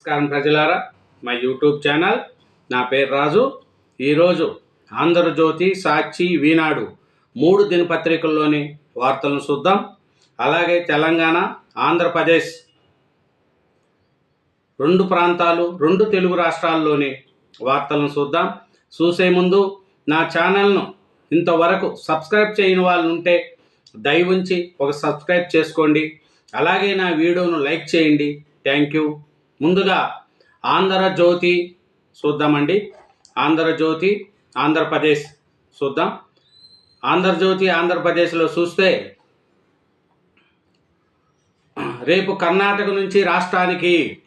నమస్కారం ప్రజలారా. మా యూట్యూబ్ ఛానల్ నా పేరు రాజు. ఈరోజు ఆంధ్రజ్యోతి సాక్షి వీనాడు మూడు దినపత్రికల్లోని వార్తలను చూద్దాం. అలాగే తెలంగాణ ఆంధ్రప్రదేశ్ రెండు ప్రాంతాలు రెండు తెలుగు రాష్ట్రాల్లోని వార్తలను చూద్దాం. చూసే ముందు నా ఛానల్ను ఇంతవరకు సబ్స్క్రైబ్ చేయని వాళ్ళు ఉంటే దయ ఉంచి ఒక సబ్స్క్రైబ్ చేసుకోండి. అలాగే నా వీడియోను లైక్ చేయండి. Thank you. ముందుగా ఆంధ్రజ్యోతి చూద్దామండి. ఆంధ్రజ్యోతి ఆంధ్రప్రదేశ్ చూద్దాం. ఆంధ్రజ్యోతి ఆంధ్రప్రదేశ్లో చూస్తే రేపు కర్ణాటక నుంచి రాష్ట్రానికి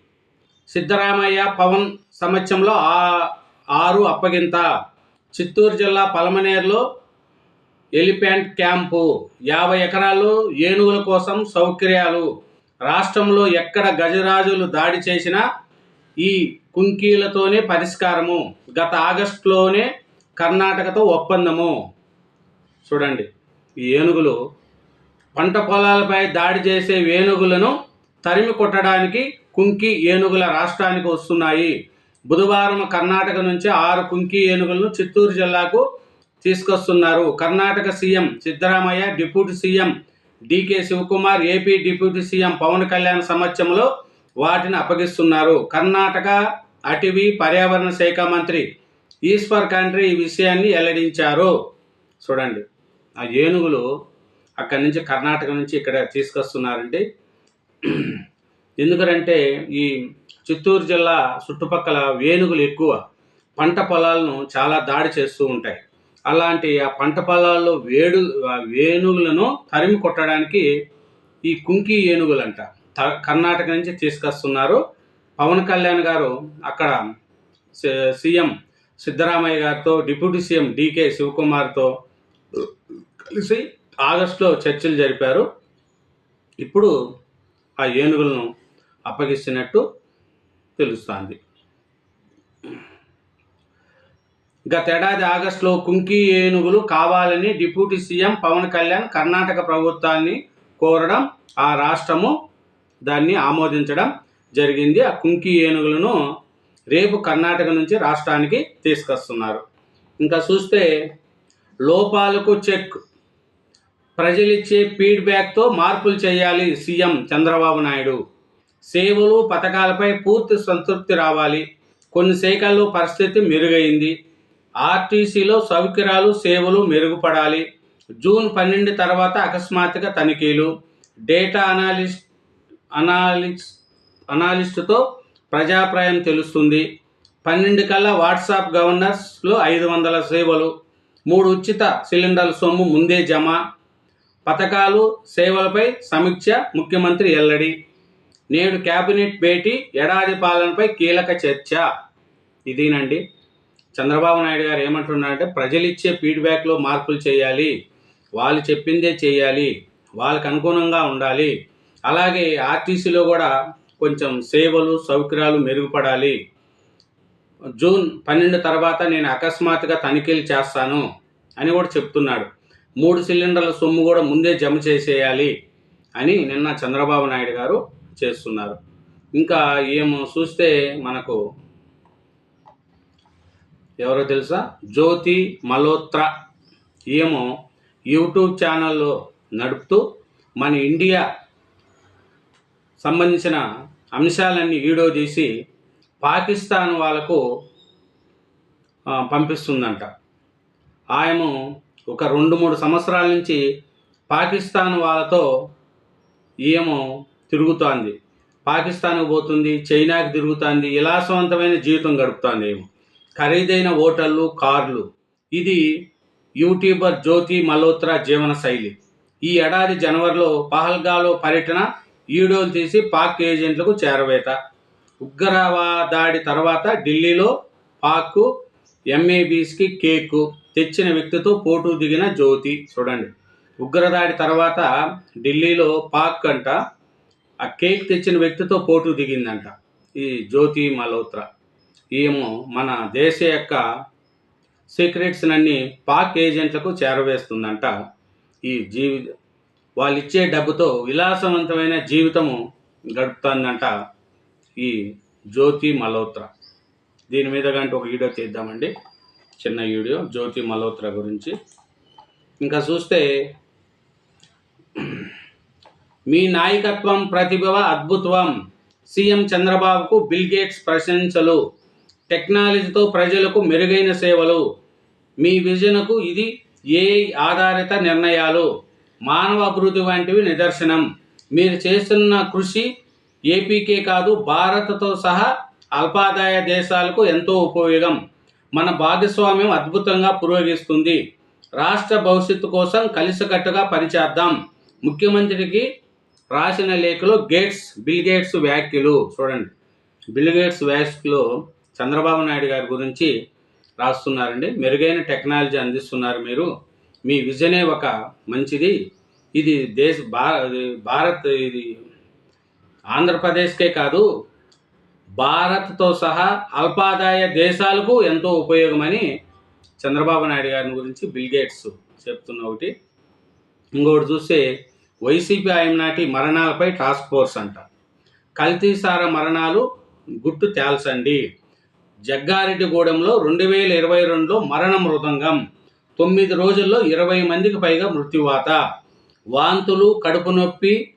సిద్ధరామయ్య పవన్ సమక్షంలో ఆ ఆరు అప్పగింత చిత్తూరు జిల్లా పలమనేరులో ఎలిఫెంట్ క్యాంపు. యాభై ఎకరాలు ఏనుగుల కోసం సౌకర్యాలు రాష్ట్రంలో ఎక్కడ గజరాజులు దాడి చేసినా ఈ కుంకీలతోనే పరిష్కారము. గత ఆగస్టులోనే కర్ణాటకతో ఒప్పందము. చూడండి ఈ ఏనుగులు పంట పొలాలపై దాడి చేసే ఏనుగులను తరిమి కొట్టడానికి కుంకి ఏనుగుల రాష్ట్రానికి వస్తున్నాయి. బుధవారం కర్ణాటక నుంచి ఆరు కుంకి ఏనుగులను చిత్తూరు జిల్లాకు తీసుకొస్తున్నారు. Karnataka CM Siddaramaiah deputy CM DK Shivakumar AP deputy CM Pawan Kalyan సమక్షంలో వాటిని అప్పగిస్తున్నారు. కర్ణాటక అటవీ పర్యావరణ శాఖ మంత్రి ఈశ్వర్ ఖండ్రే ఈ విషయాన్ని వెల్లడించారు. చూడండి ఆ ఏనుగులు అక్కడి నుంచి కర్ణాటక నుంచి ఇక్కడ తీసుకొస్తున్నారండి. ఎందుకంటే ఈ చిత్తూరు జిల్లా చుట్టుపక్కల ఏనుగులు ఎక్కువ పంట పొలాలను చాలా దాడి చేస్తూ ఉంటాయి. అలాంటి ఆ పంట పొలాల్లో వేడు ఏనుగులను తరిమి కొట్టడానికి ఈ కుంకి ఏనుగులంట. త- కర్ణాటక నుంచి తీసుకొస్తున్నారు. పవన్ కళ్యాణ్ గారు అక్కడ సీఎం సిద్ధరామయ్య గారితో డిప్యూటీ సీఎం డికే శివకుమార్తో కలిసి ఆగస్టులో చర్చలు జరిపారు. ఇప్పుడు ఆ ఏనుగులను అప్పగిస్తున్నట్టు తెలుస్తోంది. గతేడాది ఆగస్టులో కుంకి ఏనుగులు కావాలని డిప్యూటీ సీఎం పవన్ కళ్యాణ్ కర్ణాటక ప్రభుత్వాన్ని కోరడం ఆ రాష్ట్రము దాన్ని ఆమోదించడం జరిగింది. ఆ కుంకి ఏనుగులను రేపు కర్ణాటక నుంచి రాష్ట్రానికి తీసుకొస్తున్నారు. ఇంకా చూస్తే లోపాలకు చెక్. ప్రజలిచ్చే ఫీడ్బ్యాక్తో మార్పులు చేయాలి సీఎం చంద్రబాబు నాయుడు. సేవలు పథకాలపై పూర్తి సంతృప్తి రావాలి. కొన్ని శాఖల్లో పరిస్థితి మెరుగైంది. ఆర్టీసీలో సౌకర్యాలు సేవలు మెరుగుపడాలి. జూన్ పన్నెండు తర్వాత అకస్మాత్తుగా తనిఖీలు. డేటా అనాలిస్ట్ అనాలిస్ అనాలిస్టుతో ప్రజాప్రాయం తెలుస్తుంది. పన్నెండు కల్లా వాట్సాప్ గవర్నర్స్లో ఐదు వందల సేవలు. మూడు ఉచిత సిలిండర్ల సొమ్ము ముందే జమ. పథకాలు సేవలపై సమీక్ష ముఖ్యమంత్రి ఎల్లడి. నేడు కేబినెట్ భేటీ ఎడాది పాలనపై కీలక చర్చ. ఇదేనండి. చంద్రబాబు నాయుడు గారు ఏమంటున్నారంటే ప్రజలు ఇచ్చే ఫీడ్బ్యాక్లో మార్పులు చేయాలి వాళ్ళు చెప్పిందే చేయాలి వాళ్ళకు అనుగుణంగా ఉండాలి. అలాగే ఆర్టీసీలో కూడా కొంచెం సేవలు సౌకర్యాలు మెరుగుపడాలి. జూన్ పన్నెండు తర్వాత నేను అకస్మాత్తుగా తనిఖీలు చేస్తాను అని కూడా చెప్తున్నాడు. మూడు సిలిండర్ల సొమ్ము కూడా ముందే జమ చేసేయాలి అని నిన్న చంద్రబాబు నాయుడు గారు చేస్తున్నారు. ఇంకా ఏమో చూస్తే మనకు ఎవరో తెలుసా? జ్యోతి మల్హోత్రా. ఏమో యూట్యూబ్ ఛానల్లో నడుపుతూ మన ఇండియా సంబంధించిన అంశాలన్నీ వీడియో చేసి పాకిస్తాన్ వాళ్ళకు పంపిస్తుందంట. ఆయము ఒక రెండు మూడు సంవత్సరాల నుంచి పాకిస్తాన్ వాళ్ళతో ఏమో తిరుగుతోంది. పాకిస్తాన్కి పోతుంది చైనాకి తిరుగుతుంది విలాసవంతమైన జీవితం గడుపుతోంది ఏమో ఖరీదైన హోటళ్ళు కార్లు. ఇది యూట్యూబర్ జ్యోతి మల్హోత్రా జీవన శైలి. ఈ ఏడాది జనవరిలో పహల్గాలో పర్యటన వీడియోలు తీసి పాక్ ఏజెంట్లకు చేరవేత. ఉగ్రవాదాడి తర్వాత ఢిల్లీలో పాక్ ఎంఏబీస్కి కేకు తెచ్చిన వ్యక్తితో పోటు దిగిన జ్యోతి. చూడండి. ఉగ్రదాడి తర్వాత ఢిల్లీలో పాక్ అంట ఆ కేక్ తెచ్చిన వ్యక్తితో పోటు దిగిందంట ఈ జ్యోతి మల్హోత్రా. ఏమో మన దేశ యొక్క సీక్రెట్స్ అన్ని పాక్ ఏజెంట్లకు చేరవేస్తుందంట. ఈ జీవి వాళ్ళు ఇచ్చే డబ్బుతో విలాసవంతమైన జీవితము గడుపుతుందంట ఈ జ్యోతి మల్హోత్రా. దీని మీద కంటే ఒక వీడియో తీద్దామండి. చిన్న వీడియో జ్యోతి మల్హోత్రా గురించి. ఇంకా చూస్తే మీ నాయకత్వం ప్రతిభ అద్భుతం సీఎం చంద్రబాబుకు బిల్ గేట్స్ ప్రశంసలు. టెక్నాలజీతో ప్రజలకు మెరుగైన సేవలు. మీ విజనకు ఇది ఏ ఆధారిత నిర్ణయాలు. మానవ అభివృద్ధి వంటివి నిదర్శనం. మీరు చేస్తున్న కృషి ఏపీకే కాదు భారత్తో సహా అల్పాదాయ దేశాలకు ఎంతో ఉపయోగం. మన భాగస్వామ్యం అద్భుతంగా పురోగిస్తుంది రాష్ట్ర భవిష్యత్తు కోసం కలిసికట్టుగా పనిచేద్దాం. ముఖ్యమంత్రికి రాసిన లేఖలో గేట్స్ బిల్ గేట్స్ వ్యాఖ్యలు. చూడండి. బిల్ గేట్స్ చంద్రబాబు నాయుడు గారి గురించి రాస్తున్నారండి. మెరుగైన టెక్నాలజీ అందిస్తున్నారు మీరు. మీ విజనే ఒక మంచిది. ఇది దేశ భా భారత్ ఇది ఆంధ్రప్రదేశ్కే కాదు భారత్తో సహా అల్పాదాయ దేశాలకు ఎంతో ఉపయోగమని చంద్రబాబు నాయుడు గారిని గురించి బిల్గేట్స్ చెప్తున్న ఒకటి. ఇంకోటి చూస్తే వైసీపీ ఆయన నాటి మరణాలపై టాస్క్ ఫోర్స్ అంట. కల్తీసార మరణాలు గుట్టు తేల్చండి. జగ్గారెడ్డిగూడెంలో రెండు వేల ఇరవై రెండులో మరణ మృదంగం తొమ్మిది రోజుల్లో ఇరవై మందికి పైగా మృత్యువాత. వాంతులు కడుపు నొప్పి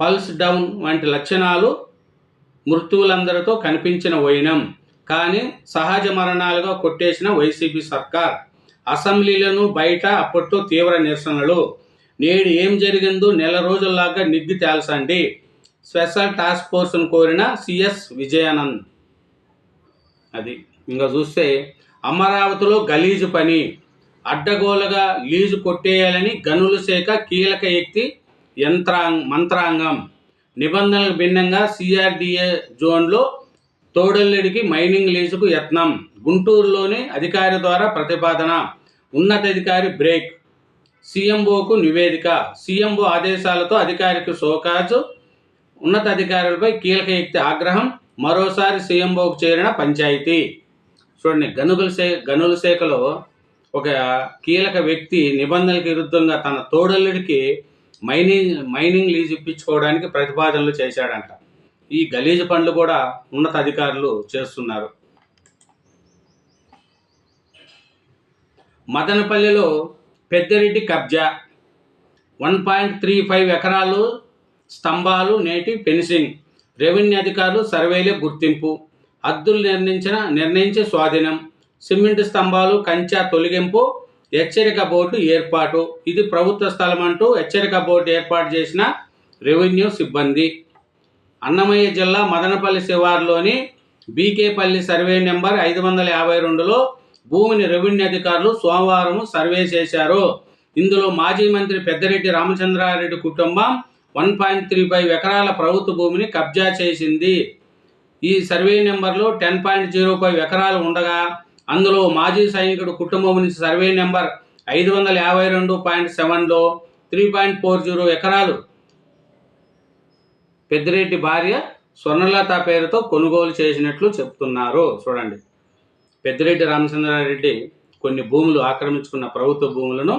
పల్స్ డౌన్ వంటి లక్షణాలు మృత్యువులందరితో కనిపించిన వైనం. కానీ సహజ మరణాలుగా కొట్టేసిన వైసీపీ సర్కార్ అసెంబ్లీలను బయట అప్పట్లో తీవ్ర నిరసనలు. నేడు ఏం జరిగిందో నెల రోజుల్లాగా నిగ్గు తేల్చండి. స్పెషల్ టాస్క్ ఫోర్స్ను కోరిన సిఎస్ విజయానంద్. అది. ఇంకా చూస్తే అమరావతిలో గలీజు పని. అడ్డగోలుగా లీజు కొట్టేయాలని గనుల శాఖ కీలక ఎక్తి యంత్రాంగ మంత్రాంగం. నిబంధనలకు భిన్నంగా సిఆర్డిఏ జోన్లో తోడల్లుడికి మైనింగ్ లీజుకు యత్నం. గుంటూరులోని అధికారి ద్వారా ప్రతిపాదన. ఉన్నతాధికారి బ్రేక్. సీఎంఓకు నివేదిక. సీఎంఓ ఆదేశాలతో అధికారికి సోకాజు ఉన్నతాధికారులపై కీలక ఎక్తి ఆగ్రహం. మరోసారి సీఎంఓకు చేరిన పంచాయతీ. చూడండి గనుగుల శే గనుల శాఖలో ఒక కీలక వ్యక్తి నిబంధనలకు విరుద్ధంగా తన తోడల్లుడికి మైనింగ్ మైనింగ్ లీజ్ ఇప్పించుకోవడానికి ప్రతిపాదనలు చేశాడంట. ఈ గలీజు పనులు కూడా ఉన్నత అధికారులు చేస్తున్నారు. మదనపల్లిలో పెద్దిరెడ్డి కబ్జా. వన్ పాయింట్ త్రీ ఫైవ్ ఎకరాలు స్తంభాలు నేటి ఫెన్సింగ్. రెవెన్యూ అధికారులు సర్వేలే గుర్తింపు. హద్దులు నిర్ణయించిన నిర్ణయించే స్వాధీనం. సిమెంట్ స్తంభాలు కంచె తొలగింపు హెచ్చరిక బోర్డు ఏర్పాటు. ఇది ప్రభుత్వ స్థలం అంటూ హెచ్చరిక బోర్డు ఏర్పాటు చేసిన రెవెన్యూ సిబ్బంది. అన్నమయ్య జిల్లా మదనపల్లి శివారులోని బీకేపల్లి సర్వే నెంబర్ ఐదు వందల యాభై రెండులో భూమిని రెవెన్యూ అధికారులు సోమవారం సర్వే చేశారు. ఇందులో మాజీ మంత్రి పెద్దిరెడ్డి రామచంద్రారెడ్డి కుటుంబం వన్ పాయింట్ త్రీ ఫైవ్ ఎకరాల ప్రభుత్వ భూమిని కబ్జా చేసింది. ఈ సర్వే నెంబర్లో టెన్ పాయింట్ జీరో ఫైవ్ ఎకరాలు ఉండగా అందులో మాజీ సైనికుడు కుటుంబం నుంచి సర్వే నెంబర్ ఐదు వందల యాభై రెండు పాయింట్ సెవెన్లో త్రీ పాయింట్ ఫోర్ జీరో ఎకరాలు పెద్దిరెడ్డి భార్య స్వర్ణలత పేరుతో కొనుగోలు చేసినట్లు చెప్తున్నారు. చూడండి. పెద్దిరెడ్డి రామచంద్రారెడ్డి కొన్ని భూములు ఆక్రమించుకున్న ప్రభుత్వ భూములను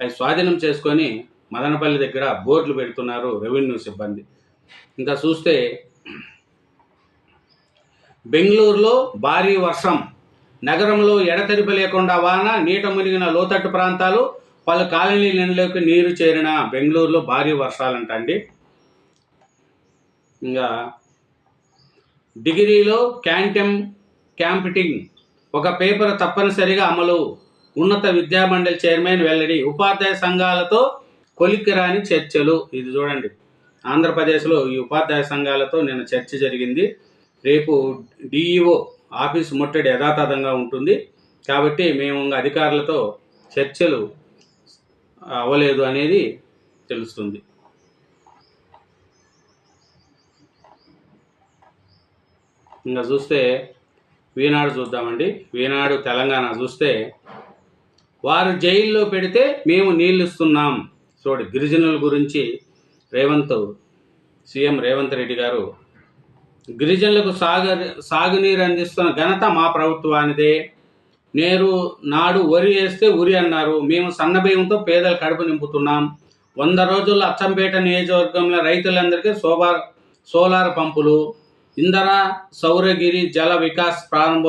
అవి స్వాధీనం చేసుకొని మదనపల్లి దగ్గర బోర్డులు పెడుతున్నారు రెవెన్యూ సిబ్బంది. ఇంకా చూస్తే బెంగళూరులో భారీ వర్షం. నగరంలో ఎడతెరిపి లేకుండా వాన నీట మునిగిన లోతట్టు ప్రాంతాలు పలు కాలనీ నీళ్ళలోకి నీరు చేరిన బెంగళూరులో భారీ వర్షాలంటండి ఇంకా డిగ్రీలో క్యాంటమ్ క్యాంపిటింగ్. ఒక పేపర్ తప్పనిసరిగా అమలు. ఉన్నత విద్యామండలి చైర్మన్ వెల్లడి. ఉపాధ్యాయ సంఘాలతో కొలికిరాని చర్చలు. ఇది చూడండి. ఆంధ్రప్రదేశ్లో ఈ ఉపాధ్యాయ సంఘాలతో నిన్న చర్చ జరిగింది. రేపు డిఈఓ ఆఫీస్ ముట్టడి యథాతథంగా ఉంటుంది. కాబట్టి మేము ఇంకా అధికారులతో చర్చలు అవ్వలేదు అనేది తెలుస్తుంది. ఇంకా చూస్తే వీనాడు చూద్దామండి. వీనాడు తెలంగాణ చూస్తే వారు జైల్లో పెడితే మేము నీళ్ళు ఇస్తున్నాం. చూడు గిరిజనుల గురించి రేవంత్ సీఎం రేవంత్ రెడ్డి గారు గిరిజనులకు సాగు సాగునీరు అందిస్తున్న ఘనత మా ప్రభుత్వానిదే. నేరు నాడు వరి వేస్తే ఉరి అన్నారు. మేము సన్నబియ్యంతో పేదల కడుపు నింపుతున్నాం. వంద రోజుల్లో అచ్చంపేట నియోజకవర్గంలో రైతులందరికీ సోలార్ సోలార్ పంపులు. ఇంధన సౌరగిరి జల వికాస్ ప్రారంభ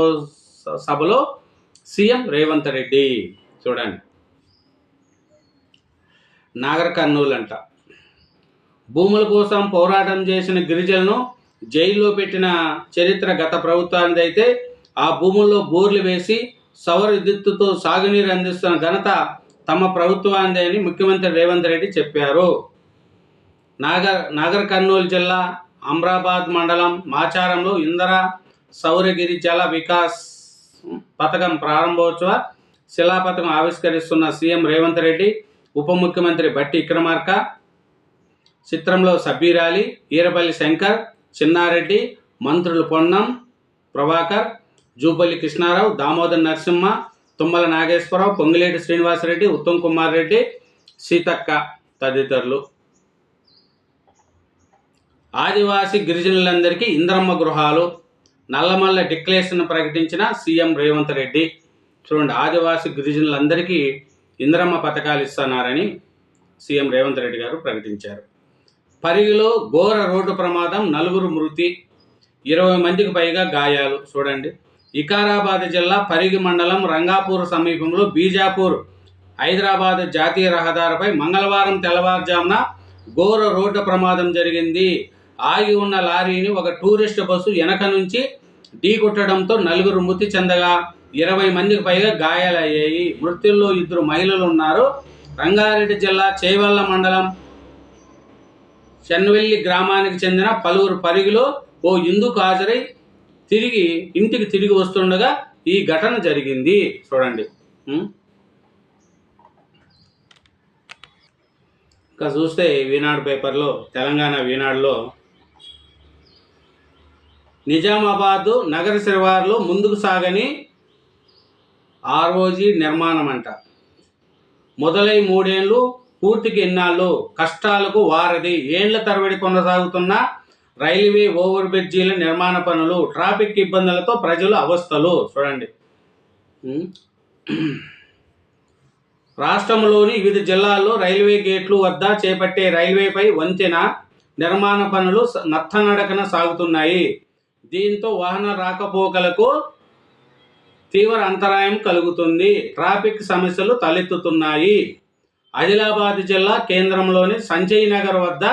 సభలో సీఎం రేవంత్ రెడ్డి. చూడండి. నాగరకర్నూలు అంట భూముల కోసం పోరాటం చేసిన గిరిజలను జైల్లో పెట్టిన చరిత్ర గత ప్రభుత్వానికి అయితే ఆ భూముల్లో బోర్లు వేసి సౌర విద్యుత్తుతో సాగునీరు అందిస్తున్న ఘనత తమ ప్రభుత్వానిదే అని ముఖ్యమంత్రి రేవంత్ రెడ్డి చెప్పారు. నాగర్ నాగర్ కర్నూలు జిల్లా అమ్రాబాద్ మండలం మాచారంలో ఇందర సౌరగిరి జల వికాస్ పథకం ప్రారంభోత్సవ శిలాపథకం ఆవిష్కరిస్తున్న సీఎం రేవంత్ రెడ్డి ఉప ముఖ్యమంత్రి బట్టి విక్రమార్క చిత్రంలో సబ్బీరాలి ఈరపల్లి శంకర్ చిన్నారెడ్డి మంత్రులు పొన్నం ప్రభాకర్ జూపల్లి కృష్ణారావు దామోదర్ నరసింహ తుమ్మల నాగేశ్వరరావు పొంగిలేటి శ్రీనివాసరెడ్డి ఉత్తమ్ కుమార్ రెడ్డి సీతక్క తదితరులు. ఆదివాసి గిరిజనులందరికీ ఇంద్రమ్మ గృహాలు నల్లమల్ల డిక్లరేషన్ ప్రకటించిన సీఎం రేవంత్ రెడ్డి. చూడండి ఆదివాసి గిరిజనులందరికీ ఇంద్రమ్మ పథకాలు ఇస్తున్నారని సీఎం రేవంత్ రెడ్డి గారు ప్రకటించారు. పరిగిలో ఘోర రోడ్డు ప్రమాదం నలుగురు మృతి ఇరవై మందికి పైగా గాయాలు. చూడండి. వికారాబాద్ జిల్లా పరిగి మండలం రంగాపూర్ సమీపంలో బీజాపూర్ హైదరాబాద్ జాతీయ రహదారిపై మంగళవారం తెల్లవారుజామున ఘోర రోడ్డు ప్రమాదం జరిగింది. ఆగి ఉన్న లారీని ఒక టూరిస్ట్ బస్సు వెనక నుంచి ఢీకొట్టడంతో నలుగురు మృతి చెందగా ఇరవై మందికి పైగా గాయాలయ్యాయి. మృతుల్లో ఇద్దరు మహిళలు ఉన్నారు. రంగారెడ్డి జిల్లా చేవల్ల మండలం చెన్వెల్లి గ్రామానికి చెందిన పలువురు పరిగిలో ఓ ఇందుకు హాజరై తిరిగి ఇంటికి తిరిగి వస్తుండగా ఈ ఘటన జరిగింది. చూడండి. ఇంకా చూస్తే ఈనాడు పేపర్లో తెలంగాణ ఈనాడులో నిజామాబాదు నగర శివార్లో ముందుకు సాగని ఆర్ఓజీ నిర్మాణం అంట మొదలై మూడేళ్ళు పూర్తికి ఎన్నాళ్ళు కష్టాలకు వారది ఏండ్ల తరబడి కొనసాగుతున్న రైల్వే ఓవర్ బ్రిడ్జీల నిర్మాణ పనులు ట్రాఫిక్ ఇబ్బందులతో ప్రజలు అవస్థలు. చూడండి. రాష్ట్రంలోని వివిధ జిల్లాల్లో రైల్వే గేట్లు వద్ద చేపట్టే రైల్వేపై వంతెన నిర్మాణ పనులు నత్తనడకన సాగుతున్నాయి. దీంతో వాహన రాకపోకలకు తీవ్ర అంతరాయం కలుగుతుంది. ట్రాఫిక్ సమస్యలు తలెత్తుతున్నాయి. ఆదిలాబాద్ జిల్లా కేంద్రంలోని సంజయ్ నగర్ వద్ద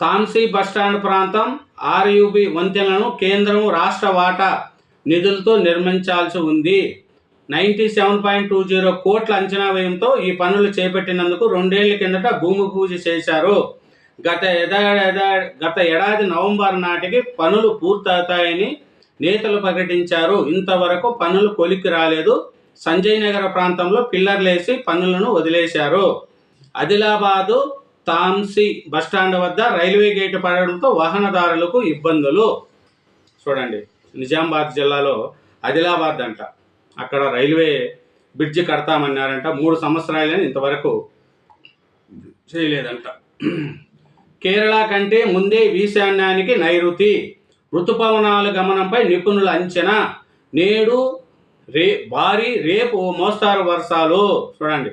తాంసీ బస్టాండ్ ప్రాంతం ఆర్యుబి వంతెనలను కేంద్రం రాష్ట్ర వాటా నిధులతో నిర్మించాల్సి ఉంది. Ninety seven point two zero కోట్ల అంచనా వ్యయంతో ఈ పనులు చేపట్టినందుకు రెండేళ్ళ కిందట భూమి పూజ చేశారు. గత ఎదా గత ఏడాది నవంబర్ నాటికి పనులు పూర్తవుతాయని నేతలు ప్రకటించారు. ఇంతవరకు పనులు కొలికి రాలేదు. సంజయ్ నగర్ ప్రాంతంలో పిల్లర్లేసి పనులను వదిలేశారు. ఆదిలాబాదు తాంసీ బస్టాండ్ వద్ద రైల్వే గేటు పడడంతో వాహనదారులకు ఇబ్బందులు. చూడండి నిజామాబాద్ జిల్లాలో ఆదిలాబాద్ అంట. అక్కడ రైల్వే బ్రిడ్జి కడతామన్నారంట. మూడు సంవత్సరాలని ఇంతవరకు చేయలేదంట. కేరళ కంటే ముందే ఈశాన్యానికి నైరుతి. ఋతుపవనాల గమనంపై నిపుణుల అంచనా. నేడు రే భారీ రేపు మోస్తారు వర్షాలు. చూడండి.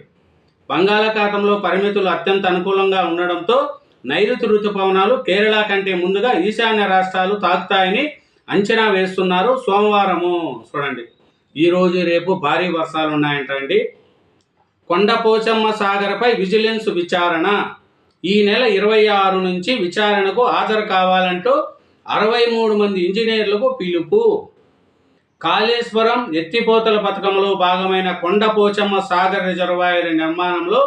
బంగాళాఖాతంలో పరిమితులు అత్యంత అనుకూలంగా ఉండడంతో నైరుతి ఋతుపవనాలు కేరళ కంటే ముందుగా ఈశాన్య రాష్ట్రాలు తాకుతాయని అంచనా వేస్తున్నారు సోమవారము. చూడండి. ఈరోజు రేపు భారీ వర్షాలు ఉన్నాయంటండి. కొండపోచమ్మ సాగర్పై విజిలెన్స్ విచారణ. ఈ నెల ఇరవై ఆరు నుంచి విచారణకు హాజరు కావాలంటూ అరవై మూడు మంది ఇంజనీర్లకు పిలుపు. కాళేశ్వరం ఎత్తిపోతల పథకంలో భాగమైన కొండపోచమ్మ సాగర్ రిజర్వాయర్ నిర్మాణంలో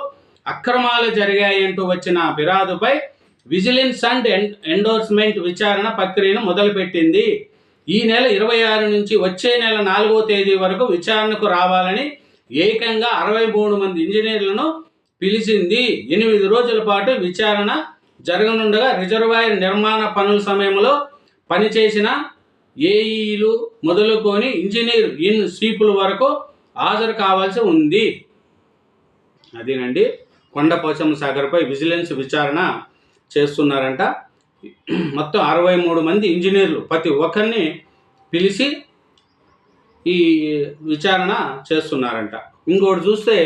అక్రమాలు జరిగాయంటూ వచ్చిన ఫిర్యాదుపై విజిలెన్స్ అండ్ ఎండోర్స్మెంట్ విచారణ ప్రక్రియను మొదలుపెట్టింది. ఈ నెల ఇరవై ఆరు నుంచి వచ్చే నెల నాలుగో తేదీ వరకు విచారణకు రావాలని ఏకంగా అరవై మూడు మంది ఇంజనీర్లను పిలిచింది. ఎనిమిది రోజుల పాటు విచారణ జరగనుండగా రిజర్వాయర్ నిర్మాణ పనుల సమయంలో పనిచేసిన ఏఈలు మొదలుకొని ఇంజనీర్ ఇన్ స్వీపుల వరకు హాజరు కావాల్సి ఉంది. అదేనండి. కొండపోచమ్మ సాగర్పై విజిలెన్స్ విచారణ చేస్తున్నారంట. మొత్తం అరవై మూడు మంది ఇంజనీర్లు ప్రతి ఒక్కరిని పిలిచి ఈ విచారణ చేస్తున్నారంట. ఇంకోటి చూస్తే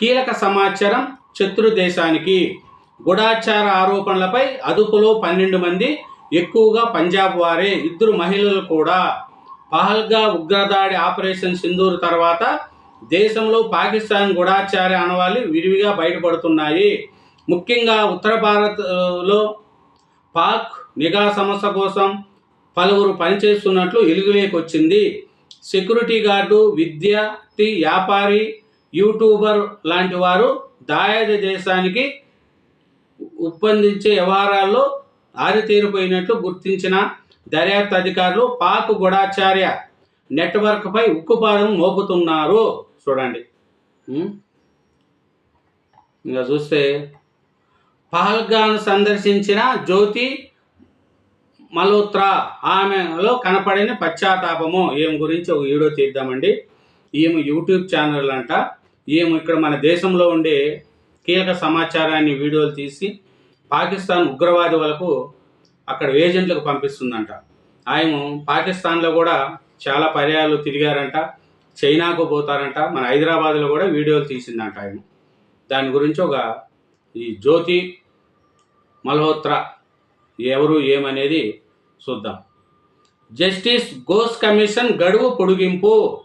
కీలక సమాచారం శత్రు దేశానికి. గుడాచార ఆరోపణలపై అదుపులో పన్నెండు మంది ఎక్కువగా పంజాబ్ వారే ఇద్దరు మహిళలు కూడా. పహల్గా ఉగ్రదాడి ఆపరేషన్ సింధూర్ తర్వాత దేశంలో పాకిస్తాన్ గూఢాచార అనవాళ్ళు విరివిగా బయటపడుతున్నాయి. ముఖ్యంగా ఉత్తర భారత్లో పాక్ నిఘా సమస్య కోసం పలువురు పనిచేస్తున్నట్లు వెలుగులోకి వచ్చింది సెక్యూరిటీ గార్డు విద్యార్థి వ్యాపారి యూట్యూబర్ లాంటి వారు దాయాద దేశానికి ఉత్పందించే వ్యవహారాల్లో ఆరితేరిపోయినట్లు గుర్తించిన దర్యాప్తు అధికారులు పాక్ గూఢాచార్య నెట్వర్క్పై ఉక్కుపాదం మోపుతున్నారు. చూడండి. ఇంకా చూస్తే పహల్గాన్ సందర్శించిన జ్యోతి మల్హోత్రా ఆమెలో కనపడిన పశ్చాత్తాపము. ఈమె గురించి ఒక వీడియో తీద్దామండి. ఈమె యూట్యూబ్ ఛానల్ అంట. ఈమె ఇక్కడ మన దేశంలో ఉండే కీలక సమాచారాన్ని వీడియోలు తీసి పాకిస్తాన్ ఉగ్రవాదులకు అక్కడ ఏజెంట్లకు పంపిస్తుందంట. ఆయన పాకిస్తాన్లో కూడా చాలా పర్యాలు తిరిగారంట. చైనాకు పోతారంట. మన హైదరాబాద్లో కూడా వీడియోలు తీసిందంట ఆయన. దాని గురించి ఒక ఈ జ్యోతి మల్హోత్రా ఎవరు ఏమనేది చూద్దాం. జస్టిస్ గోస్ కమిషన్ గడువు పొడిగింపు.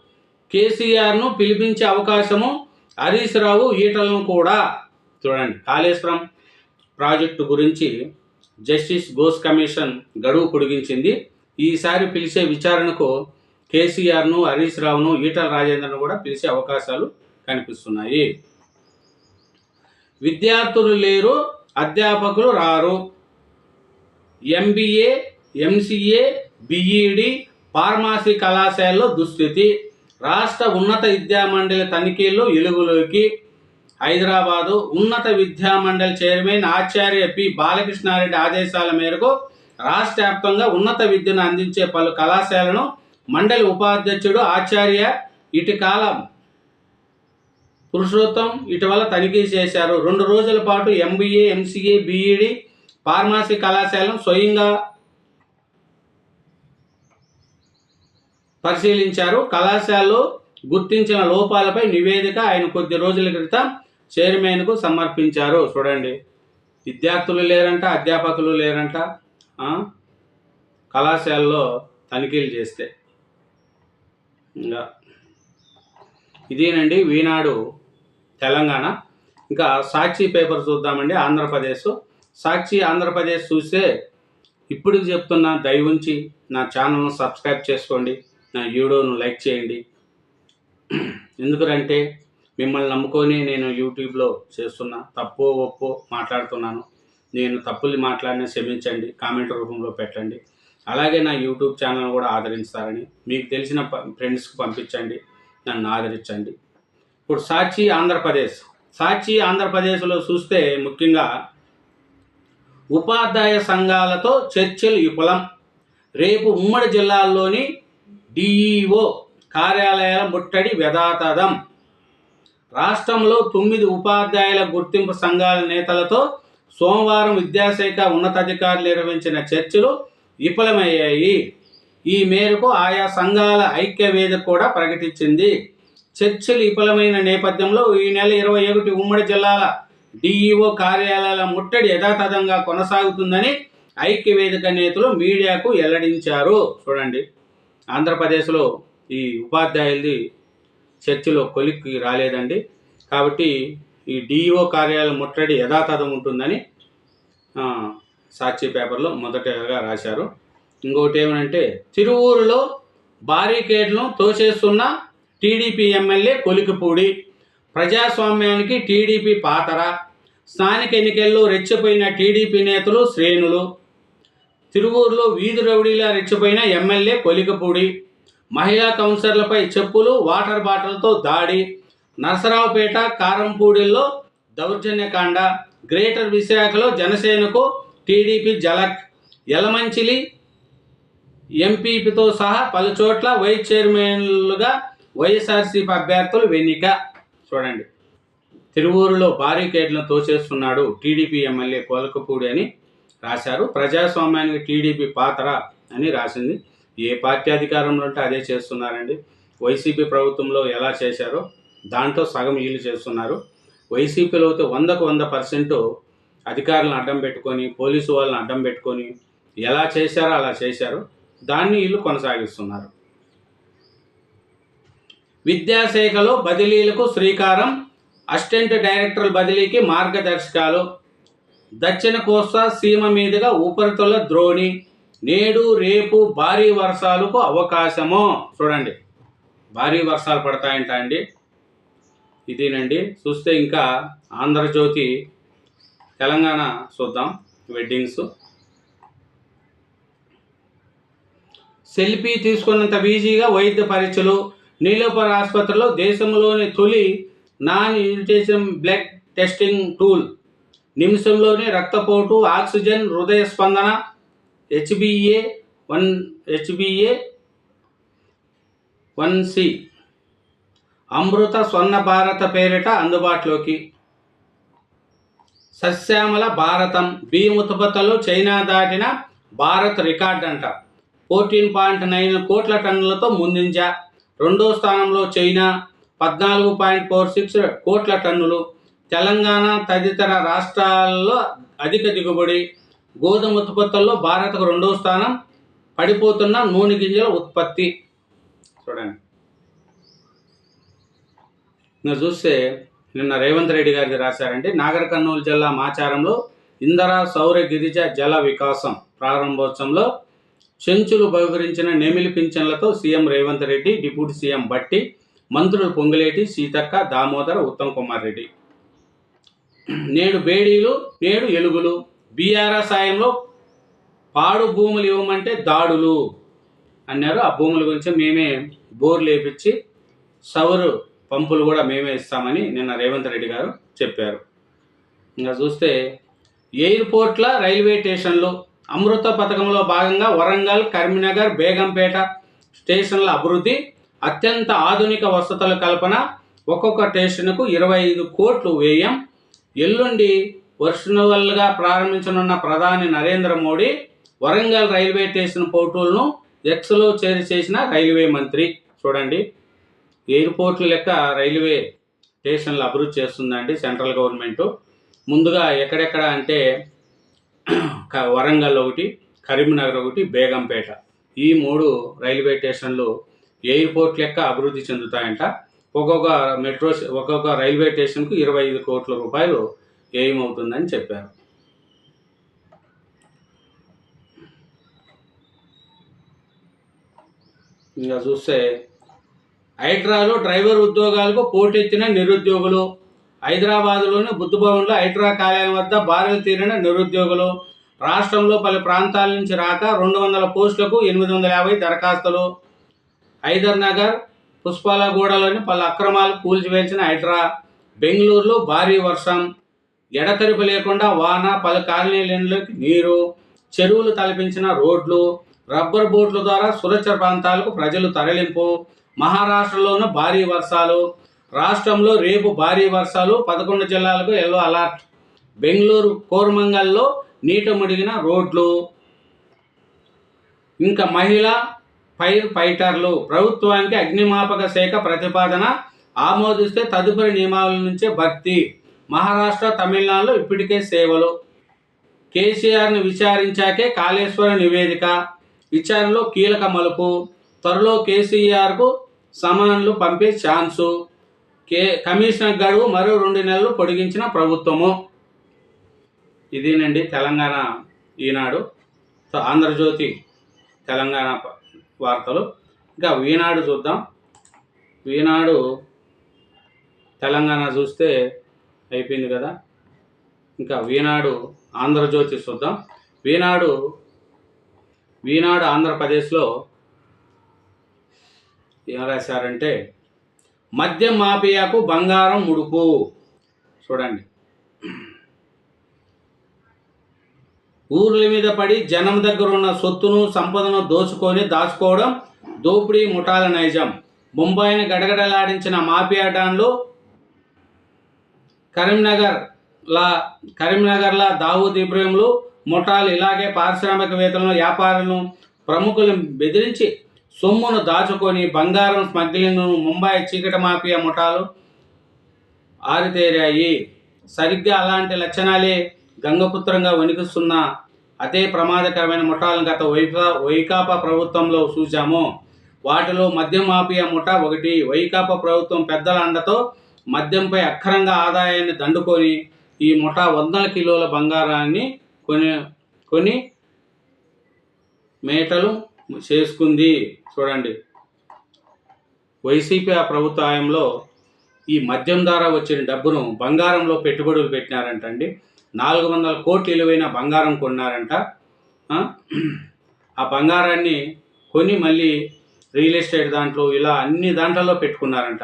కేసీఆర్ను పిలిపించే అవకాశము హరీష్ రావు ఈటలను కూడా చూడండి. కాళేశ్వరం ప్రాజెక్టు గురించి జస్టిస్ ఘోష్ కమిషన్ గడువు పొడిగించింది. ఈసారి పిలిచే విచారణకు కేసీఆర్ను హరీష్ రావును ఈటల రాజేందర్ను కూడా పిలిచే అవకాశాలు కనిపిస్తున్నాయి. విద్యార్థులు లేరు అధ్యాపకులు రారు. ఎంబీఏ ఎంసీఏ బిఈడి ఫార్మసీ కళాశాలలో దుస్థితి. రాష్ట్ర ఉన్నత విద్యా మండలి తనిఖీలు వెలుగులోకి హైదరాబాదు ఉన్నత విద్యా మండలి చైర్మన్ ఆచార్య పి బాలకృష్ణారెడ్డి ఆదేశాల మేరకు రాష్ట్ర వ్యాప్తంగా ఉన్నత విద్యను అందించే పలు కళాశాలను మండలి ఉపాధ్యక్షుడు ఆచార్య ఇటీకాల పురుషోత్తం ఇటీవల తనిఖీ చేశారు. రెండు రోజుల పాటు ఎంబీఏ ఎంసీఏ బీఈడి ఫార్మసీ కళాశాలను స్వయంగా పరిశీలించారు. కళాశాలలో గుర్తించిన లోపాలపై నివేదిక ఆయన కొద్ది రోజుల క్రితం చైర్మన్కు సమర్పించారు. చూడండి. విద్యార్థులు లేరంట అధ్యాపకులు లేరంట. కళాశాలలో తనిఖీలు చేస్తే. ఇంకా ఇదేనండి ఈనాడు తెలంగాణ. ఇంకా సాక్షి పేపర్ చూద్దామండి. ఆంధ్రప్రదేశ్. సాక్షి ఆంధ్రప్రదేశ్ చూస్తే ఇప్పుడు చెప్తున్నా దయ ఉంచి నా ఛానల్ను సబ్స్క్రైబ్ చేసుకోండి. నా వీడియోను లైక్ చేయండి. ఎందుకంటే మిమ్మల్ని నమ్ముకొని నేను యూట్యూబ్లో చేస్తున్నా. తప్పు ఒప్పు మాట్లాడుతున్నాను. నేను తప్పులు మాట్లాడిన క్షమించండి. కామెంట్ రూపంలో పెట్టండి. అలాగే నా యూట్యూబ్ ఛానల్ కూడా ఆదరిస్తారని మీకు తెలిసిన ప- ఫ్రెండ్స్కి పంపించండి. నన్ను ఆదరించండి. ఇప్పుడు సాక్షి ఆంధ్రప్రదేశ్. సాక్షి ఆంధ్రప్రదేశ్లో చూస్తే ముఖ్యంగా ఉపాధ్యాయ సంఘాలతో చర్చలు విఫలం. రేపు ఉమ్మడి జిల్లాల్లోని డిఈఓ కార్యాలయాల ముట్టడి వ్యధాతదం రాష్ట్రంలో తొమ్మిది ఉపాధ్యాయుల గుర్తింపు సంఘాల నేతలతో సోమవారం విద్యాశాఖ ఉన్నతాధికారులు నిర్వహించిన చర్చలు విఫలమయ్యాయి. ఈ మేరకు ఆయా సంఘాల ఐక్య వేదిక కూడా ప్రకటించింది. చర్చలు విఫలమైన నేపథ్యంలో ఈ నెల ఇరవై ఒకటి ఉమ్మడి జిల్లాల డిఈఓ కార్యాలయాల ముట్టడి యథాతథంగా కొనసాగుతుందని ఐక్య వేదిక నేతలు మీడియాకు వెల్లడించారు. చూడండి. ఆంధ్రప్రదేశ్లో ఈ ఉపాధ్యాయులది చర్చిలో కొలిక్కి రాలేదండి. కాబట్టి ఈ డిఈఓ కార్యాలయం ముట్టడి యథాతథం ఉంటుందని సాక్షి పేపర్లో మొదటగా రాశారు. ఇంకొకటి ఏమనంటే తిరువూరులో బారికేడ్లను తోసేస్తున్న టీడీపీ ఎమ్మెల్యే కొలికిపూడి ప్రజాస్వామ్యానికి టీడీపీ పాతర స్థానిక ఎన్నికల్లో రెచ్చిపోయిన టీడీపీ నేతలు శ్రేణులు తిరువూరులో వీధి రౌడీలా రెచ్చిపోయిన ఎమ్మెల్యే కొలికపూడి మహిళా కౌన్సిలర్లపై చెప్పులు వాటర్ బాటిల్తో దాడి. నరసరావుపేట కారంపూడిల్లో దౌర్జన్యకాండ. గ్రేటర్ విశాఖలో జనసేనకు టీడీపీ జలక్ యలమంచిలి ఎంపీపీతో సహా పలుచోట్ల వైస్ చైర్మన్లుగా వైఎస్ఆర్సీపీ అభ్యర్థులు వెన్నిక చూడండి. తిరువూరులో బారికేడ్లను తోచేస్తున్నాడు టీడీపీ ఎమ్మెల్యే కోలకపూడి అని రాశారు. ప్రజాస్వామ్యానికి టీడీపీ పాత్ర అని రాసింది ఏ పార్టీ అధికారంలో ఉంటే అదే చేస్తున్నారండి. వైసీపీ ప్రభుత్వంలో ఎలా చేశారో దాంట్లో సగం వీళ్ళు చేస్తున్నారు. వైసీపీలో అయితే వందకు వంద పర్సెంట్ అధికారులను అడ్డం పెట్టుకొని పోలీసు వాళ్ళని అడ్డం పెట్టుకొని ఎలా చేశారో అలా చేశారు. దాన్ని వీళ్ళు కొనసాగిస్తున్నారు. విద్యాశాఖలో బదిలీలకు శ్రీకారం. అసిస్టెంట్ డైరెక్టర్ బదిలీకి మార్గదర్శకాలు. దక్షిణ కోస్తా సీమ మీదుగా ఉపరితల ద్రోణి. నేడు రేపు భారీ వర్షాలకు అవకాశము. చూడండి. భారీ వర్షాలు పడతాయంట అండి. ఇదేనండి. చూస్తే ఇంకా ఆంధ్రజ్యోతి తెలంగాణ చూద్దాం వెడ్డింగ్స్. సెల్ఫీ తీసుకున్నంత ఈజీగా వైద్య పరీక్షలు నీలోపర్ ఆసుపత్రిలో దేశంలోని తొలి non irritation blood testing tool నిమిషంలోనే రక్తపోటు ఆక్సిజన్ హృదయ స్పందన HBA one HBA one C అమృత స్వర్ణ భారత పేరిట అందుబాటులోకి. సస్యామల భారతం బియ్యం ఉత్పత్తులు చైనా దాటిన భారత్ రికార్డ్ అంట. ఫోర్టీన్ పాయింట్ నైన్ కోట్ల టన్నులతో ముందించ. రెండో స్థానంలో చైనా పద్నాలుగు పాయింట్ ఫోర్ సిక్స్ కోట్ల టన్నులు. తెలంగాణ తదితర రాష్ట్రాల్లో అధిక దిగుబడి. గోధుమ ఉత్పత్తుల్లో భారత్కు రెండో స్థానం పడిపోతున్న నూనె గింజల ఉత్పత్తి. చూడండి. నేను చూస్తే నిన్న రేవంత్ రెడ్డి గారిది రాశారంటే నాగర్ కర్నూలు జిల్లా మాచారంలో ఇందర సౌర గిరిజ జల వికాసం ప్రారంభోత్సవంలో చెంచులు బహుకరించిన నెమిలి పింఛన్లతో CM Revanth Reddy deputy CM Bhatti మంత్రులు పొంగులేటి సీతక్క దామోదర ఉత్తమ్ కుమార్ రెడ్డి. నేడు బేడీలు నేడు ఎలుగులు. బీఆర్ఎస్ సాయంలో పాడు భూములు ఇవ్వమంటే దాడులు అన్నారు. ఆ భూముల గురించి మేమే బోర్లు వేపించి సౌరు పంపులు కూడా మేమే ఇస్తామని నిన్న రేవంత్ రెడ్డి గారు చెప్పారు. ఇంకా చూస్తే ఎయిర్పోర్ట్ల రైల్వే స్టేషన్లు అమృత పథకంలో భాగంగా వరంగల్ కరీంనగర్ బేగంపేట స్టేషన్ల అభివృద్ధి అత్యంత ఆధునిక వసతుల కల్పన ఒక్కొక్క స్టేషన్కు ఇరవై ఐదు కోట్లు వ్యయం. ఎల్లుండి వర్షనవల్గా ప్రారంభించనున్న ప్రధాని నరేంద్ర మోడీ వరంగల్ రైల్వే స్టేషన్ పోర్టులను ఎక్స్లో చేరి చేసిన రైల్వే మంత్రి. చూడండి ఎయిర్పోర్ట్ల లెక్క రైల్వే స్టేషన్లు అభివృద్ధి చేస్తుందండి సెంట్రల్ గవర్నమెంట్. ముందుగా ఎక్కడెక్కడ అంటే వరంగల్ ఒకటి కరీంనగర్ ఒకటి బేగంపేట. ఈ మూడు రైల్వే స్టేషన్లు ఎయిర్పోర్ట్ లెక్క అభివృద్ధి చెందుతాయంట. ఒక్కొక్క మెట్రో ఒక్కొక్క రైల్వే స్టేషన్కు ఇరవై ఐదు కోట్ల రూపాయలు వ్యయమవుతుందని చెప్పారు. ఇంకా చూస్తే హైడ్రాలో డ్రైవర్ ఉద్యోగాలకు పోటెత్తిన నిరుద్యోగులు హైదరాబాదులోని బుద్ధభవన్లో హైడ్రా కార్యాలయం వద్ద బారులు తీరిన నిరుద్యోగులు రాష్ట్రంలో పలు ప్రాంతాల నుంచి రాక రెండు వందల పోస్టులకు ఎనిమిది వందల యాభై దరఖాస్తులు హైదర్ నగర్ పుష్పాలగూడలోని పలు అక్రమాలు కూల్చివేసిన హైడ్రా బెంగళూరులో భారీ వర్షం ఎడతెరిపి లేకుండా వాన పలు కాలనీలలోకి నీరు చెరువులు తలపించిన రోడ్లు రబ్బర్ బోట్ల ద్వారా సురక్షిత ప్రాంతాలకు ప్రజలు తరలింపు మహారాష్ట్రలోనూ భారీ వర్షాలు రాష్ట్రంలో రేపు భారీ వర్షాలు పదకొండు జిల్లాలకు ఎల్లో అలర్ట్ బెంగళూరు కోరమంగల్లో నీట ముడిగిన రోడ్లు. ఇంకా మహిళ ఫైర్ ఫైటర్లు. ప్రభుత్వానికి అగ్నిమాపక శాఖ ప్రతిపాదన ఆమోదిస్తే తదుపరి నియమాల నుంచే భర్తీ. మహారాష్ట్ర తమిళనాడులో ఇప్పటికే సేవలు. కేసీఆర్ను విచారించాకే కాళేశ్వర నివేదిక విచారణలో కీలక మలుపు. త్వరలో కేసీఆర్కు సమన్లు పంపే ఛాన్సు. కే కమిషనర్ గడువు మరో రెండు నెలలు పొడిగించిన ప్రభుత్వము. ఇదేనండి తెలంగాణ ఈనాడు. ఆంధ్రజ్యోతి తెలంగాణ వార్తలు. ఇంకా ఈనాడు చూద్దాం. ఈనాడు తెలంగాణ చూస్తే అయిపోయింది కదా? ఇంకా వీనాడు ఆంధ్రజ్యోతి చూద్దాం. వీనాడు వీనాడు ఆంధ్రప్రదేశ్లో ఏం రాశారంటే మద్యం మాఫియాకు బంగారం ముడుపు చూడండి. ఊర్ల మీద పడి జనం దగ్గర ఉన్న సొత్తును సంపదను దోచుకొని దాచుకోవడం దోపిడీ ముఠాల నైజం. ముంబైని గడగడలాడించిన మాఫియా డాన్లు కరీంనగర్ లా కరీంనగర్లా దావూద్ ఇబ్రహీంలు ముఠాలు ఇలాగే పారిశ్రామికవేత్తలను వ్యాపారులను ప్రముఖులను బెదిరించి సొమ్మును దాచుకొని బంగారం స్మగ్లింగ్ను ముంబై చీకటి మాఫియా ముఠాలు ఆరితేరాయి. సరిగ్గా అలాంటి లక్షణాలే గంగపుత్రంగా వణికిస్తున్న అదే ప్రమాదకరమైన ముఠాలను గత వైకా వైకాపా ప్రభుత్వంలో చూశాము. వాటిలో మద్యం మాఫియా ముఠా ఒకటి వైకాపా ప్రభుత్వం పెద్దల అండతో మద్యంపై అక్రంగా ఆదాయాన్ని దండుకొని ఈ ముఠా వందల కిలోల బంగారాన్ని కొని కొని మేటలు చేసుకుంది. చూడండి. వైసీపీ ఆ ప్రభుత్వ హయాంలో ఈ మద్యం ద్వారా వచ్చిన డబ్బును బంగారంలో పెట్టుబడులు పెట్టినారంటండి. నాలుగు వందల కోట్లు విలువైన బంగారం కొన్నారంట. ఆ బంగారాన్ని కొని మళ్ళీ రియల్ ఎస్టేట్ దాంట్లో ఇలా అన్ని దాంట్లలో పెట్టుకున్నారంట.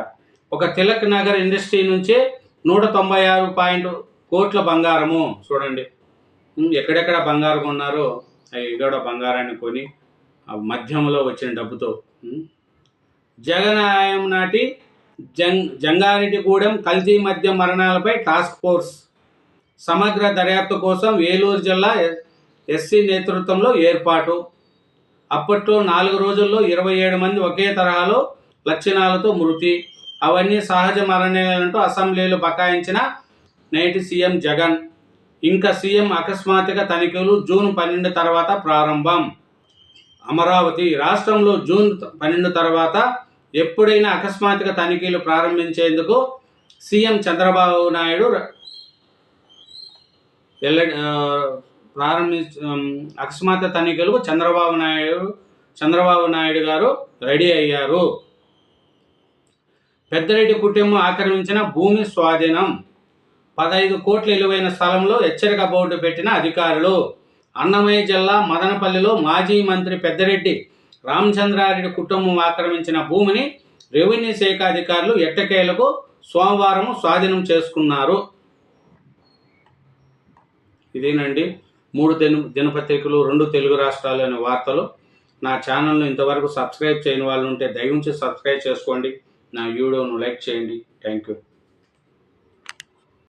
ఒక తిలక్ నగర్ ఇండస్ట్రీ నుంచే నూట తొంభై ఆరు పాయింట్ కోట్ల బంగారము. చూడండి. ఎక్కడెక్కడ బంగారం కొన్నారో అవి కూడా బంగారాన్ని కొని మధ్యంలో వచ్చిన డబ్బుతో. జగన్ హయాం నాటి జంగ్ జంగారెడ్డిగూడెం కల్తీ మద్యం మరణాలపై టాస్క్ ఫోర్స్ సమగ్ర దర్యాప్తు కోసం ఏలూరు జిల్లా ఎస్సీ నేతృత్వంలో ఏర్పాటు. అప్పట్లో నాలుగు రోజుల్లో ఇరవై ఏడు మంది ఒకే తరహాలో లక్షణాలతో మృతి. అవన్నీ సహజ మరణాలంటూ అసెంబ్లీలో బకాయించిన నేటి సీఎం జగన్. ఇంకా సీఎం అకస్మాత్తుగా తనిఖీలు జూన్ పన్నెండు తర్వాత ప్రారంభం. అమరావతి రాష్ట్రంలో జూన్ పన్నెండు తర్వాత ఎప్పుడైనా అకస్మాత్తుగా తనిఖీలు ప్రారంభించేందుకు సీఎం చంద్రబాబు నాయుడు ర- ప్రారంభి ఆ, అకస్మాత్ తనిఖీలకు చంద్రబాబు నాయుడు చంద్రబాబు నాయుడు గారు రెడీ అయ్యారు. పెద్దరెడ్డి కుటుంబం ఆక్రమించిన భూమి స్వాధీనం. పదహైదు కోట్ల విలువైన స్థలంలో హెచ్చరిక బోర్డు పెట్టిన అధికారులు అన్నమయ్య జిల్లా మదనపల్లిలో మాజీ మంత్రి పెద్దరెడ్డి రామచంద్రారెడ్డి కుటుంబం ఆక్రమించిన భూమిని రెవెన్యూ శాఖ అధికారులు ఎట్టకేలకు సోమవారం స్వాధీనం చేసుకున్నారు. ఇదేనండి. మూడు దిన దినపత్రికలు రెండు తెలుగు రాష్ట్రాల్లోని వార్తలు. నా ఛానల్ను ఇంతవరకు సబ్స్క్రైబ్ చేయని వాళ్ళు ఉంటే దయవుంచి సబ్స్క్రైబ్ చేసుకోండి. నా వీడియోను లైక్ చేయండి. Thank you